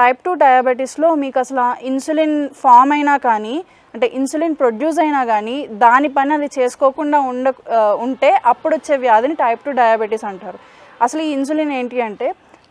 Type two డయాబెటీస్లో మీకు అసలు insulin form అయినా కానీ అంటే ఇన్సులిన్ ప్రొడ్యూస్ అయినా కానీ దాని పని అది చేసుకోకుండా ఉండ ఉంటే అప్పుడు వచ్చే వ్యాధిని టైప్ టూ డయాబెటీస్ అంటారు. అసలు ఈ ఇన్సులిన్ ఏంటి అంటే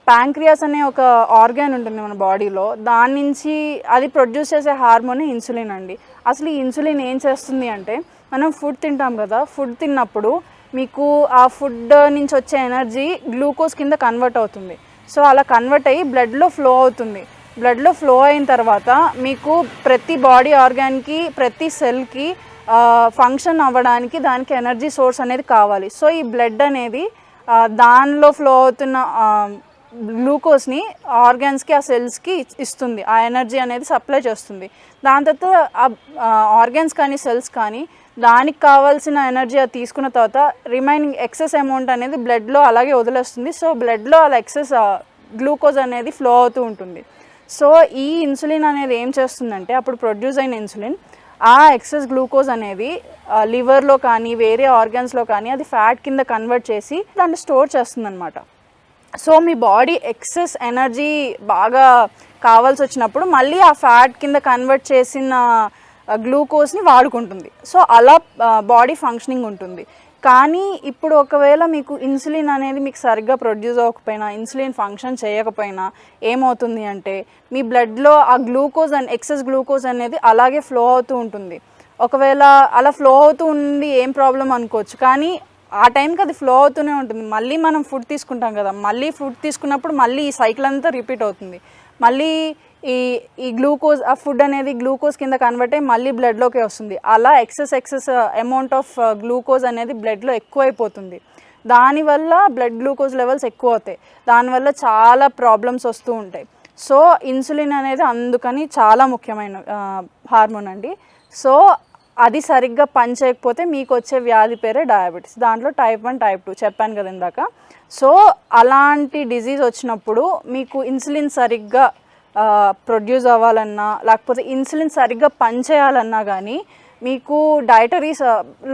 ప్యాంక్రియాస్ అనే ఒక ఆర్గాన్ ఉంటుంది మన బాడీలో దాని నుంచి అది ప్రొడ్యూస్ చేసే హార్మోన్ ఇన్సులిన్ అండి. అసలు ఈ ఇన్సులిన్ ఏం చేస్తుంది అంటే మనం ఫుడ్ తింటాం కదా ఫుడ్ తిన్నప్పుడు మీకు ఆ ఫుడ్ నుంచి వచ్చే ఎనర్జీ గ్లూకోజ్ కింద కన్వర్ట్ అవుతుంది. సో అలా కన్వర్ట్ అయ్యి బ్లడ్లో ఫ్లో అవుతుంది. బ్లడ్లో ఫ్లో అయిన తర్వాత మీకు ప్రతి బాడీ ఆర్గాన్కి ప్రతి సెల్కి ఫంక్షన్ అవ్వడానికి దానికి ఎనర్జీ సోర్స్ అనేది కావాలి. సో ఈ బ్లడ్ అనేది దానిలో ఫ్లో అవుతున్న గ్లూకోజ్ని ఆర్గాన్స్కి ఆ సెల్స్కి ఇస్తుంది. ఆ ఎనర్జీ అనేది సప్లై చేస్తుంది. దాని తర్వాత ఆ ఆర్గాన్స్ కానీ సెల్స్ కానీ దానికి కావాల్సిన ఎనర్జీ అది తీసుకున్న తర్వాత రిమైనింగ్ ఎక్సెస్ అమౌంట్ అనేది బ్లడ్లో అలాగే వదిలేస్తుంది. సో బ్లడ్లో అలా ఎక్సెస్ గ్లూకోజ్ అనేది ఫ్లో అవుతూ ఉంటుంది. సో ఈ ఇన్సులిన్ అనేది ఏం చేస్తుందంటే అప్పుడు ప్రొడ్యూస్ అయిన ఇన్సులిన్ ఆ ఎక్సెస్ గ్లూకోజ్ అనేది లివర్లో కానీ వేరే ఆర్గాన్స్లో కానీ అది ఫ్యాట్ కింద కన్వర్ట్ చేసి దాన్ని స్టోర్ చేస్తుందన్నమాట. సో మీ బాడీ ఎక్సెస్ ఎనర్జీ బాగా కావాల్సి వచ్చినప్పుడు మళ్ళీ ఆ ఫ్యాట్ కింద కన్వర్ట్ చేసిన గ్లూకోజ్ని వాడుకుంటుంది. సో అలా బాడీ ఫంక్షనింగ్ ఉంటుంది. కానీ ఇప్పుడు ఒకవేళ మీకు ఇన్సులిన్ అనేది మీకు సరిగ్గా ప్రొడ్యూస్ అవ్వకపోయినా ఇన్సులిన్ ఫంక్షన్ చేయకపోయినా ఏమవుతుంది అంటే మీ బ్లడ్లో ఆ గ్లూకోజ్ అండ్ ఎక్సెస్ గ్లూకోజ్ అనేది అలాగే ఫ్లో అవుతూ ఉంటుంది. ఒకవేళ అలా ఫ్లో అవుతూ ఉంది ఏం ప్రాబ్లం అనుకోవచ్చు. కానీ ఆ టైంకి అది ఫ్లో అవుతూనే ఉంటుంది. మళ్ళీ మనం ఫుడ్ తీసుకుంటాం కదా మళ్ళీ ఫుడ్ తీసుకున్నప్పుడు మళ్ళీ ఈ సైకిల్ అంతా రిపీట్ అవుతుంది. మళ్ళీ ఈ ఈ గ్లూకోజ్ ఆ ఫుడ్ అనేది గ్లూకోజ్ కింద కన్వర్ట్ అయ్యి మళ్ళీ బ్లడ్లోకి వస్తుంది. అలా excess excess amount of glucose అనేది బ్లడ్లో ఎక్కువైపోతుంది. దానివల్ల బ్లడ్ గ్లూకోజ్ లెవెల్స్ ఎక్కువ అవుతాయి. దానివల్ల చాలా ప్రాబ్లమ్స్ వస్తూ ఉంటాయి. సో ఇన్సులిన్ అనేది అందుకని చాలా ముఖ్యమైన uh, హార్మోన్ అండి. సో అది సరిగ్గా పనిచేయకపోతే మీకు వచ్చే వ్యాధి పేరే డయాబెటీస్ దాంట్లో టైప్ వన్ టైప్ టూ చెప్పాను కదా ఇందాక. సో అలాంటి డిజీజ్ వచ్చినప్పుడు మీకు ఇన్సులిన్ సరిగ్గా ప్రొడ్యూస్ అవ్వాలన్నా లేకపోతే ఇన్సులిన్ సరిగ్గా పనిచేయాలన్నా కానీ మీకు డైటరీస్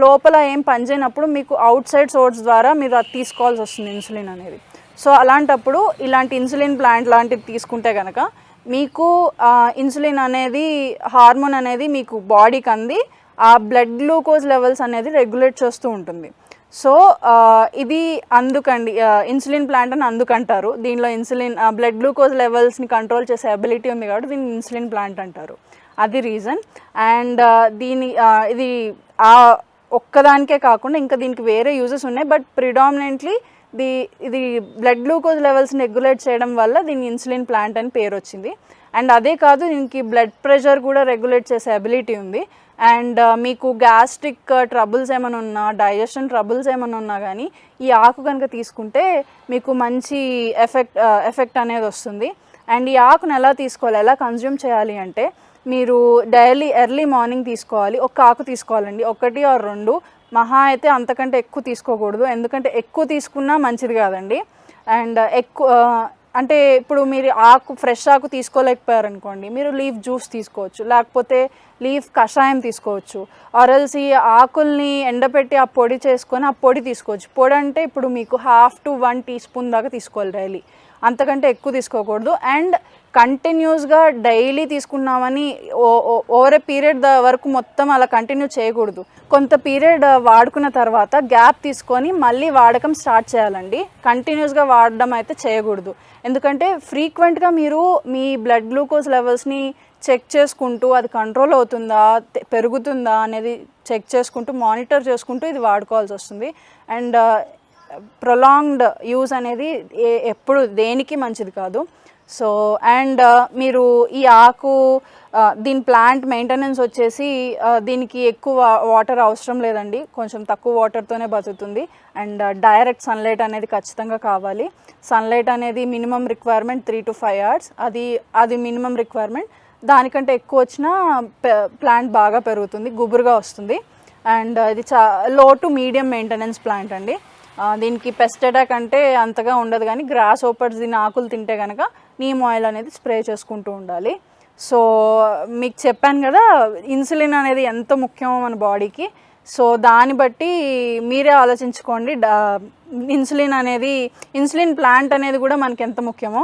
లోపల ఏం పనిచేయనప్పుడు మీకు అవుట్ సైడ్ సోర్స్ ద్వారా మీరు అది తీసుకోవాల్సి వస్తుంది ఇన్సులిన్ అనేది. సో అలాంటప్పుడు ఇలాంటి ఇన్సులిన్ ప్లాంట్ లాంటివి తీసుకుంటే కనుక మీకు ఇన్సులిన్ అనేది హార్మోన్ అనేది మీకు బాడీకి అంది ఆ బ్లడ్ గ్లూకోజ్ లెవెల్స్ అనేది రెగ్యులేట్ చేస్తూ ఉంటుంది. సో ఇది అందుకండి ఇన్సులిన్ ప్లాంట్ అని అందుకంటారు. దీనిలో ఇన్సులిన్ బ్లడ్ గ్లూకోజ్ లెవెల్స్ని కంట్రోల్ చేసే అబిలిటీ ఉంది కాబట్టి దీన్ని ఇన్సులిన్ ప్లాంట్ అంటారు. అది రీజన్. అండ్ దీని ఇది ఆ ఒక్కదానికే కాకుండా ఇంకా దీనికి వేరే యూజెస్ ఉన్నాయి. బట్ ప్రిడామినెంట్లీ ది ఇది బ్లడ్ గ్లూకోజ్ లెవెల్స్ని రెగ్యులేట్ చేయడం వల్ల దీని ఇన్సులిన్ ప్లాంట్ అని పేరు వచ్చింది అండ్ అదే కాదు దీనికి బ్లడ్ ప్రెషర్ కూడా రెగ్యులేట్ చేసే అబిలిటీ ఉంది. అండ్ మీకు గ్యాస్ట్రిక్ ట్రబుల్స్ ఏమైనా ఉన్నా డైజెషన్ ట్రబుల్స్ ఏమైనా ఉన్నా కానీ ఈ ఆకు కనుక తీసుకుంటే మీకు మంచి ఎఫెక్ట్ ఎఫెక్ట్ అనేది వస్తుంది. అండ్ ఈ ఆకును ఎలా తీసుకోవాలి ఎలా కన్జ్యూమ్ చేయాలి అంటే మీరు డైలీ ఎర్లీ మార్నింగ్ తీసుకోవాలి ఒక ఆకు తీసుకోవాలండి. ఒకటి ఆర్ రెండు మహా అయితే అంతకంటే ఎక్కువ తీసుకోకూడదు. ఎందుకంటే ఎక్కువ తీసుకున్నా మంచిది కాదండి. అండ్ ఎక్కువ అంటే ఇప్పుడు మీరు ఆకు ఫ్రెష్ ఆకు తీసుకోలేకపోయారు అనుకోండి మీరు లీఫ్ జ్యూస్ తీసుకోవచ్చు లేకపోతే లీఫ్ కషాయం తీసుకోవచ్చు. ఆరల్స్ ఈ ఆకుల్ని ఎండబెట్టి ఆ పొడి చేసుకొని ఆ పొడి తీసుకోవచ్చు. పొడి అంటే ఇప్పుడు మీకు half to one teaspoon దాకా తీసుకోవాలి డైలీ అంతకంటే ఎక్కువ తీసుకోకూడదు. అండ్ కంటిన్యూస్గా డైలీ తీసుకున్నామని ఓవర్ ఏ పీరియడ్ వరకు మొత్తం అలా కంటిన్యూ చేయకూడదు. కొంత పీరియడ్ వాడుకున్న తర్వాత గ్యాప్ తీసుకొని మళ్ళీ వాడకం స్టార్ట్ చేయాలండి. కంటిన్యూస్గా వాడడం అయితే చేయకూడదు. ఎందుకంటే ఫ్రీక్వెంట్గా మీరు మీ బ్లడ్ గ్లూకోజ్ లెవెల్స్ని చెక్ చేసుకుంటూ అది కంట్రోల్ అవుతుందా పెరుగుతుందా అనేది చెక్ చేసుకుంటూ మానిటర్ చేసుకుంటూ ఇది వాడుకోవాల్సి వస్తుంది. అండ్ ప్రొలాంగ్డ్ యూజ్ అనేది ఎప్పుడు దేనికి మంచిది కాదు. సో అండ్ uh, మీరు ఈ ఆకు uh, దీని ప్లాంట్ మెయింటెనెన్స్ వచ్చేసి uh, దీనికి ఎక్కువ వాటర్ అవసరం లేదండి. కొంచెం తక్కువ వాటర్తోనే బతుకుతుంది. అండ్ డైరెక్ట్ సన్లైట్ అనేది ఖచ్చితంగా కావాలి. సన్లైట్ అనేది minimum requirement three to five hours. అది అది మినిమం రిక్వైర్మెంట్. దానికంటే ఎక్కువ వచ్చినా ప్లాంట్ బాగా పెరుగుతుంది గుబురుగా వస్తుంది. అండ్ ఇది చా లో టు మీడియం మెయింటెనెన్స్ ప్లాంట్ అండి. దీనికి పెస్ట్ అటాక్ అంటే అంతగా ఉండదు కానీ గ్రాస్ ఓపర్స్ దీని ఆకులు తింటే కనుక నీమ్ ఆయిల్ అనేది స్ప్రే చేసుకుంటూ ఉండాలి. సో మీకు చెప్పాను కదా ఇన్సులిన్ అనేది ఎంత ముఖ్యమో మన బాడీకి సో దాన్ని బట్టి మీరే ఆలోచించుకోండి ఇన్సులిన్ అనేది ఇన్సులిన్ ప్లాంట్ అనేది కూడా మనకి ఎంత ముఖ్యమో.